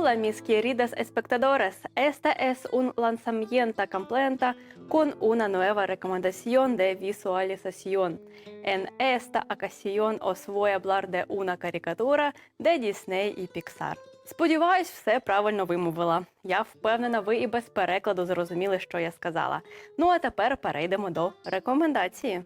Hola, mis queridas espectadores. Esta es un lanzamiento completo con una nueva recomendación de visualización. En esta ocasión os voy a hablar de una caricatura de Disney і Pixar. Сподіваюсь, все правильно вимовила. Я впевнена, ви і без перекладу зрозуміли, що я сказала. Ну а тепер перейдемо до рекомендації.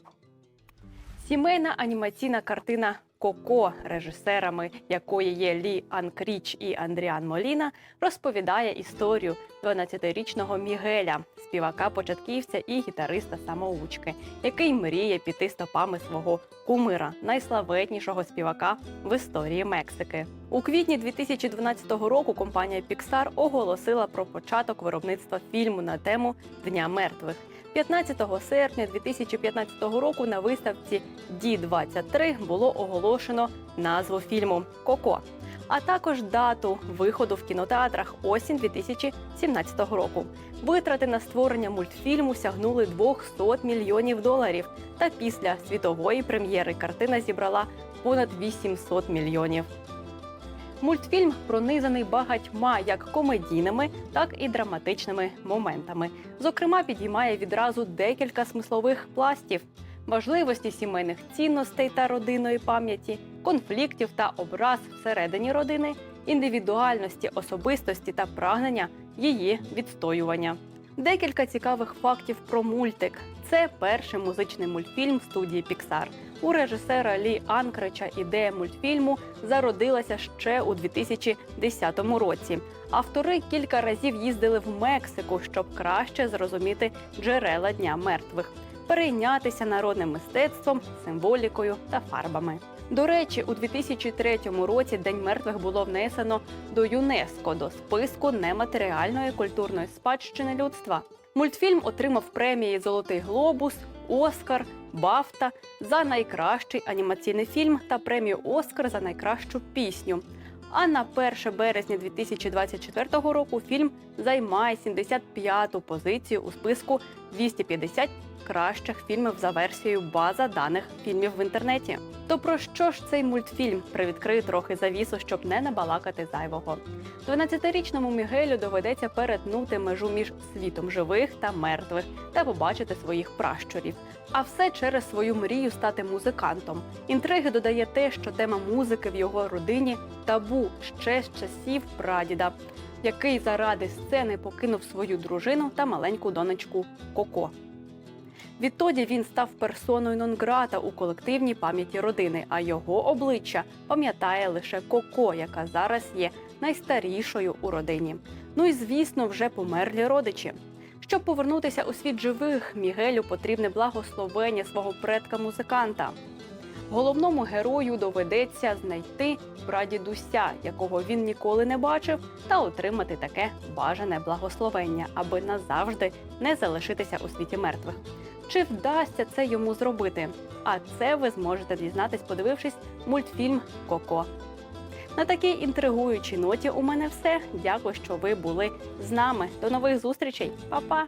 Сімейна анімаційна картина Коко, режисерами якої є Лі Анкріч і Андріан Моліна, розповідає історію 12-річного Мігеля, співака-початківця і гітариста самоучки, який мріє піти стопами свого кумира, найславетнішого співака в історії Мексики. У квітні 2012 року компанія Pixar оголосила про початок виробництва фільму на тему Дня мертвих. 15 серпня 2015 року на виставці D23 було оголошено назву фільму Коко, а також дату виходу в кінотеатрах осінь 2017 року. Витрати на створення мультфільму сягнули 200 мільйонів доларів. Та після світової прем'єри картина зібрала понад 800 мільйонів. Мультфільм пронизаний багатьма як комедійними, так і драматичними моментами. Зокрема, підіймає відразу декілька смислових пластів, важливості сімейних цінностей та родинної пам'яті, конфліктів та образ всередині родини, індивідуальності, особистості та прагнення її відстоювання. Декілька цікавих фактів про мультик. Це перший музичний мультфільм студії Pixar. У режисера Лі Анкреча ідея мультфільму зародилася ще у 2010 році. Автори кілька разів їздили в Мексику, щоб краще зрозуміти джерела Дня мертвих, перейнятися народним мистецтвом, символікою та фарбами. До речі, у 2003 році День мертвих було внесено до ЮНЕСКО до списку нематеріальної культурної спадщини людства. Мультфільм отримав премії Золотий глобус, Оскар, Бафта за найкращий анімаційний фільм та премію Оскар за найкращу пісню. А на 1 березня 2024 року фільм займає 75-ту позицію у списку 250 кращих фільмів за версією база даних фільмів в інтернеті. То про що ж цей мультфільм привідкрию трохи завісу, щоб не набалакати зайвого. 12-річному Мігелю доведеться перетнути межу між світом живих та мертвих та побачити своїх пращурів. А все через свою мрію стати музикантом. Інтриги додає те, що тема музики в його родині табу ще з часів прадіда, який заради сцени покинув свою дружину та маленьку донечку Коко. Відтоді він став персоною нон-грата у колективній пам'яті родини, а його обличчя пам'ятає лише Коко, яка зараз є найстарішою у родині. Ну і звісно, вже померлі родичі. Щоб повернутися у світ живих, Мігелю потрібне благословення свого предка-музиканта. Головному герою доведеться знайти прадідуся, якого він ніколи не бачив, та отримати таке бажане благословення, аби назавжди не залишитися у світі мертвих. Чи вдасться це йому зробити? А це ви зможете дізнатись, подивившись мультфільм Коко. На такій інтригуючій ноті у мене все. Дякую, що ви були з нами. До нових зустрічей, Па-па!